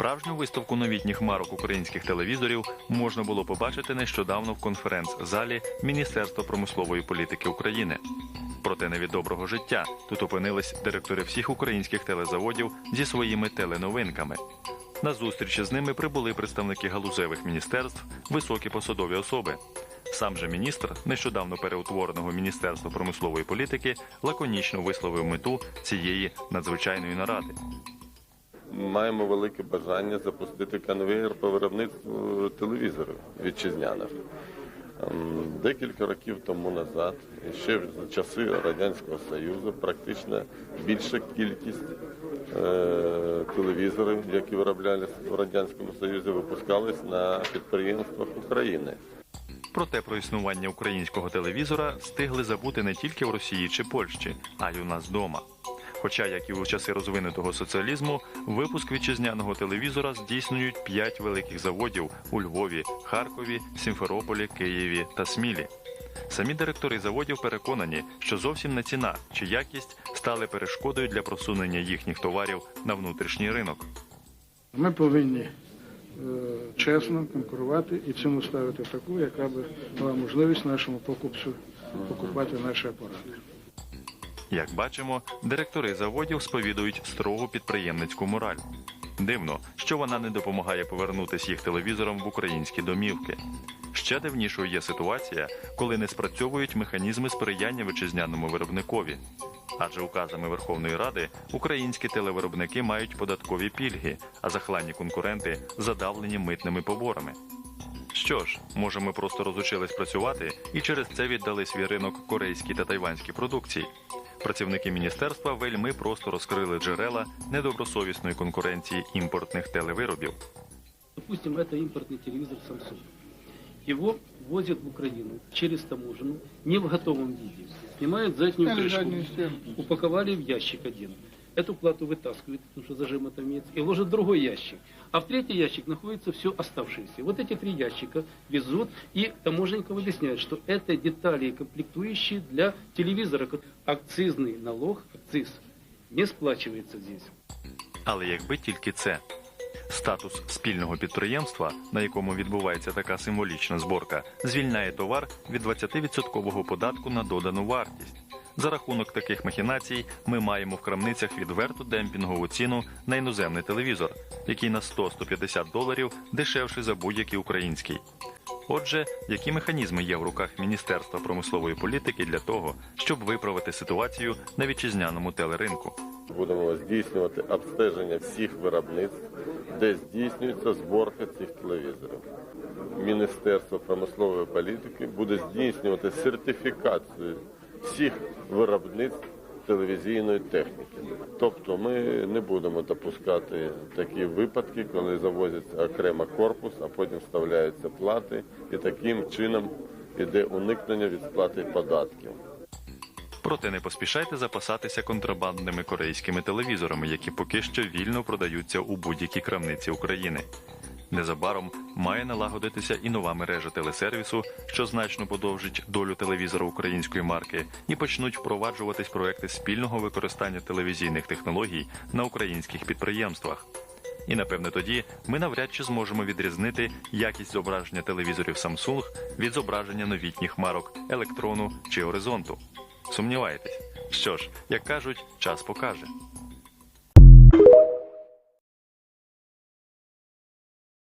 Справжню виставку новітніх марок українських телевізорів можна було побачити нещодавно в конференц-залі Міністерства промислової політики України. Проте не від доброго життя тут опинились директори всіх українських телезаводів зі своїми теленовинками. На зустрічі з ними прибули представники галузевих міністерств, високі посадові особи. Сам же міністр нещодавно переутвореного міністерства промислової політики лаконічно висловив мету цієї надзвичайної наради. Маємо велике бажання запустити конвейер по виробництву телевізорів вітчизняних. Ем, Декілька років тому назад, ще в часи Радянського Союзу, практично більша кількість е, телевізорів, які вироблялися в Радянському Союзі, випускались на підприємствах України. Проте про існування українського телевізора встигли забути не тільки в Росії чи Польщі, а й у нас вдома. Хоча, як і у часи розвинутого соціалізму, випуск вітчизняного телевізора здійснюють п'ять великих заводів у Львові, Харкові, Сімферополі, Києві та Смілі. Самі директори заводів переконані, що зовсім не ціна чи якість стали перешкодою для просунення їхніх товарів на внутрішній ринок. Ми повинні е, чесно конкурувати і ціну ставити таку, яка би дала можливість нашому покупцю покупати наші апарати. Як бачимо, директори заводів сповідують строгу підприємницьку мораль. Дивно, що вона не допомагає повернутись їх телевізором в українські домівки. Ще дивнішою є ситуація, коли не спрацьовують механізми сприяння вітчизняному виробникові. Адже указами Верховної Ради українські телевиробники мають податкові пільги, а захланні конкуренти задавлені митними поборами. Що ж, може, ми просто розучились працювати і через це віддали свій ринок корейській та тайванській продукції. Працівники міністерства вельми просто розкрили джерела недобросовісної конкуренції імпортних телевиробів. Допустим, это импортный телевизор Samsung. Его возят в Украину через таможенну, не в готовом виде. Снимают заднюю Сняли крышку, заднюю стенку. упаковали в ящик один. Эту плату вытаскивают, потому что зажим это имеется, и ложат в другой ящик. А в третий ящик находится все оставшееся. Вот эти три ящика везут, и таможенника объясняют, что это детали и комплектующие для телевизора. Акцизный налог, акциз, не сплачивается здесь. Але якби тільки це. Статус спільного підприємства, на якому відбувається така символічна зборка, звільняє товар від 20% податку на додану вартість. За рахунок таких махінацій ми маємо в крамницях відверту демпінгову ціну на іноземний телевізор, який на 100-150 доларів дешевший за будь-який український. Отже, які механізми є в руках Міністерства промислової політики для того, щоб виправити ситуацію на вітчизняному телеринку? Будемо здійснювати обстеження всіх виробництв, де здійснюється зборка цих телевізорів. Міністерство промислової політики буде здійснювати сертифікацію всіх виробництв телевізійної техніки. Тобто ми не будемо допускати такі випадки, коли завозиться окремо корпус, а потім вставляються плати, і таким чином іде уникнення від сплати податків. Проте не поспішайте запасатися контрабандними корейськими телевізорами, які поки що вільно продаються у будь-якій крамниці України. Незабаром має налагодитися і нова мережа телесервісу, що значно подовжить долю телевізора української марки, і почнуть впроваджуватись проекти спільного використання телевізійних технологій на українських підприємствах. І напевне тоді ми навряд чи зможемо відрізнити якість зображення телевізорів Samsung від зображення новітніх марок електрону чи горизонту. Сумніваєтесь? Що ж, як кажуть, час покаже.